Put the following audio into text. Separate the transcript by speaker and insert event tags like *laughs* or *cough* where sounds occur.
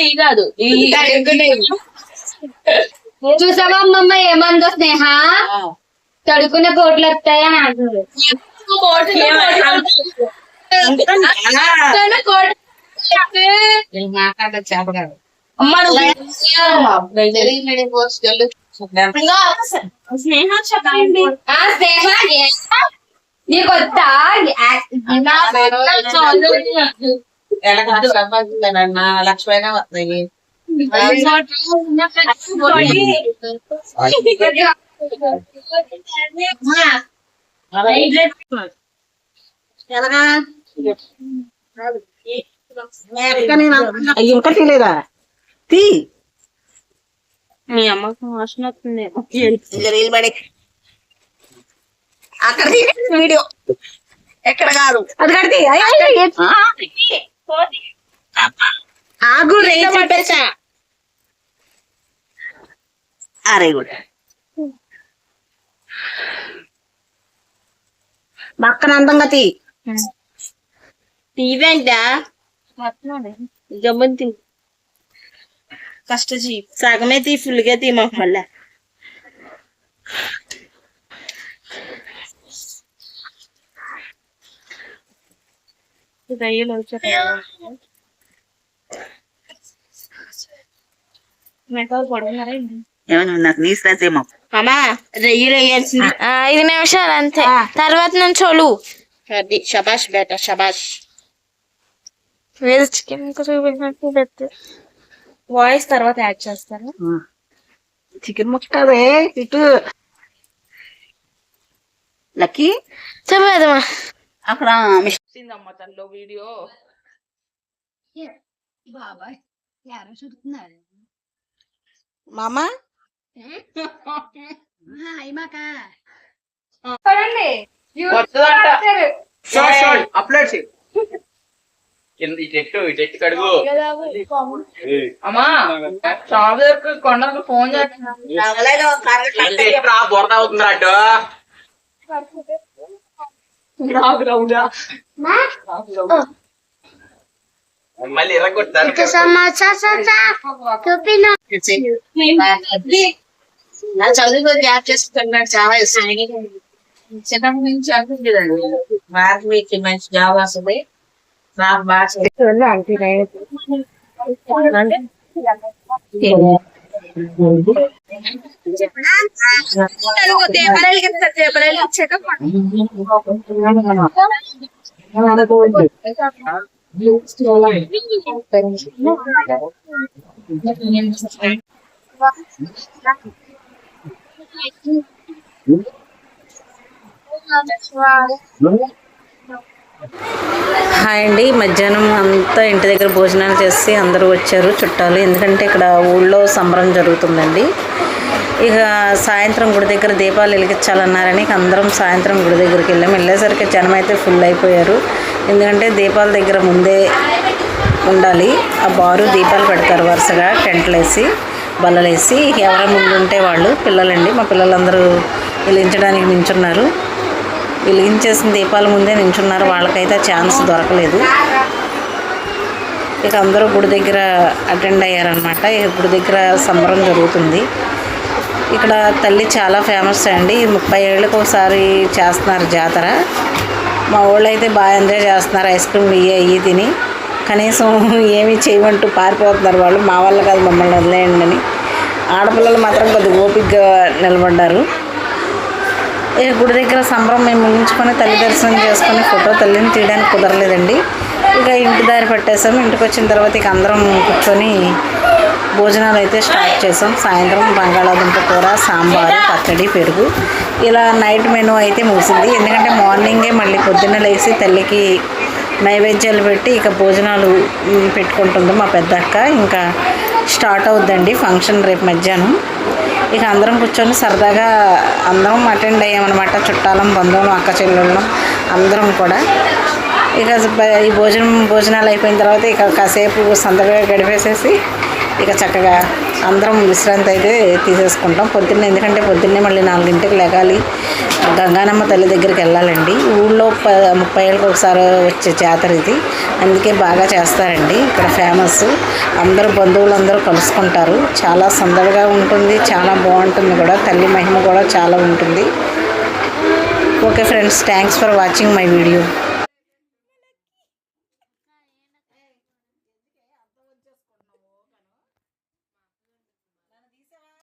Speaker 1: Tea కాదు. ఈ *laughs*
Speaker 2: చూసావా అమ్మమ్మ ఏమందో స్నేహ? తడుకునే బోట్లు వస్తాయా స్నేహ చెప్పండి. ఆ
Speaker 3: లక్ష్మైనా వస్తాయి ఇంకా తీలేదా తీ
Speaker 1: మీ అమ్మకు వాసన వస్తుంది
Speaker 3: అక్కడ వీడియో ఎక్కడ కాదు అది కడితే ఆగు అరే కూడా. పక్కన అందంగా తీ
Speaker 1: టీవేంటా జబ్బని తీ కష్టజీ సగమే తీ ఫుల్గా తీ మాకు మెకలు పడుతున్నారా
Speaker 3: ఏమైనా నాకు నీ శ్రద్ధేమో
Speaker 1: అమ్మా వేయాల్సింది
Speaker 2: ఐదు నిమిషాలు అంతే. తర్వాత నుంచి చోలు
Speaker 1: అది షబాష్ బేట షబాష్.
Speaker 2: వేరే చికెన్ చూపించినట్టు
Speaker 1: వాయిస్ తర్వాత యాడ్ చేస్తాను.
Speaker 3: చికెన్ ముక్కదే ఇటు. లక్కీ?
Speaker 2: చెప్పేదమ్మా
Speaker 3: అక్కడ
Speaker 1: అమ్మ తనలో వీడియో. *laughs* అమ్మా షాప్ దగ్గర కొండకు ఫోన్ చేస్తున్నా
Speaker 4: బురద అవుతుంది అడ్డు మళ్ళీ ఎరగొట్టారు
Speaker 3: నా చదువుకో జాబ్ చేసుకుంటున్నాడు చాలా ఇష్టం. చిన్నప్పటి నుంచి అనుకుంటుందండి నాకు మీకు మంచి జాబ్ వస్తుంది. నాకు బాగా
Speaker 5: హాయ్ అండి. మధ్యాహ్నం అంతా ఇంటి దగ్గర భోజనాలు చేసి అందరూ వచ్చారు చుట్టాలు. ఎందుకంటే ఇక్కడ ఊళ్ళో సంబరం జరుగుతుందండి. ఇక సాయంత్రం గుడి దగ్గర దీపాలు వెలిగించాలన్నారని అందరం సాయంత్రం గుడి దగ్గరికి వెళ్ళాం. వెళ్ళేసరికి జనం అయితే ఫుల్ అయిపోయారు. ఎందుకంటే దీపాల దగ్గర ముందే ఉండాలి. ఆ బారు దీపాలు పెడతారు వరుసగా టెంట్లు వేసి బల్లలేసి ఎవరి ముందు ఉంటే వాళ్ళు పిల్లలండి. మా పిల్లలందరూ వెలిగించడానికి నించున్నారు. వెలిగించేసిన దీపాల ముందే నించున్నారు. వాళ్ళకైతే ఛాన్స్ దొరకలేదు. ఇక అందరూ గుడి దగ్గర అటెండ్ అయ్యారనమాట ఇక గుడి దగ్గర సంబరం జరుగుతుంది. ఇక్కడ తల్లి చాలా ఫేమస్ అండి. ముప్పై ఏళ్ళకి ఒకసారి చేస్తున్నారు జాతర. మా వాళ్ళు అయితే బాగా ఎంజాయ్ చేస్తున్నారు. ఐస్ క్రీమ్ ఇవి అయ్యి తిని. కనీసం ఏమీ చేయమంటూ పారిపోతున్నారు వాళ్ళు. మా వల్ల కాదు మమ్మల్ని వదిలేయండి అని. ఆడపిల్లలు మాత్రం కొద్దిగా ఓపికగా నిలబడ్డారు. ఇక గుడి దగ్గర సంబరం మేము ముగించుకొని తల్లి దర్శనం చేసుకొని ఫోటో తల్లిని తీయడానికి కుదరలేదండి. ఇక ఇంటి దారి పట్టేసాము ఇంటికి వచ్చిన తర్వాత ఇక అందరం కూర్చొని భోజనాలు అయితే స్టార్ట్ చేసాం. సాయంత్రం బంగాళాదుంప కూర సాంబారు పచ్చడి పెరుగు. ఇలా నైట్ మెనూ అయితే ముగిసింది. ఎందుకంటే మార్నింగే మళ్ళీ పొద్దున్న లేచి తల్లికి నైవేద్యాలు పెట్టి ఇక భోజనాలు పెట్టుకుంటుంది మా పెద్ద అక్క ఇంకా స్టార్ట్ అవుద్దండి ఫంక్షన్ రేపు మధ్యాహ్నం. ఇక అందరం కూర్చొని సరదాగా అందరం అటెండ్ అయ్యామన్నమాట. చుట్టాలం బంధువులం అక్క చెల్లెళ్ళం అందరం కూడా. ఇక ఈ భోజనం భోజనాలు అయిపోయిన తర్వాత ఇక కాసేపు సందడిగా గడిపేసేసి ఇక చక్కగా అందరం విశ్రాంతి అయితే తీసేసుకుంటాం. పొద్దున్నే ఎందుకంటే పొద్దున్నే మళ్ళీ నాలుగింటికి లెగాలి గంగానమ్మ తల్లి దగ్గరికి వెళ్ళాలండి. ఊళ్ళో ప ముప్పై ఏళ్ళకి ఒకసారి వచ్చే జాతర ఇది. అందుకే బాగా చేస్తారండి. ఇక్కడ ఫేమస్. అందరూ బంధువులందరూ కలుసుకుంటారు. చాలా సందడిగా ఉంటుంది. చాలా బాగుంటుంది కూడా. తల్లి మహిమ కూడా చాలా ఉంటుంది. Okay friends thanks for watching my video.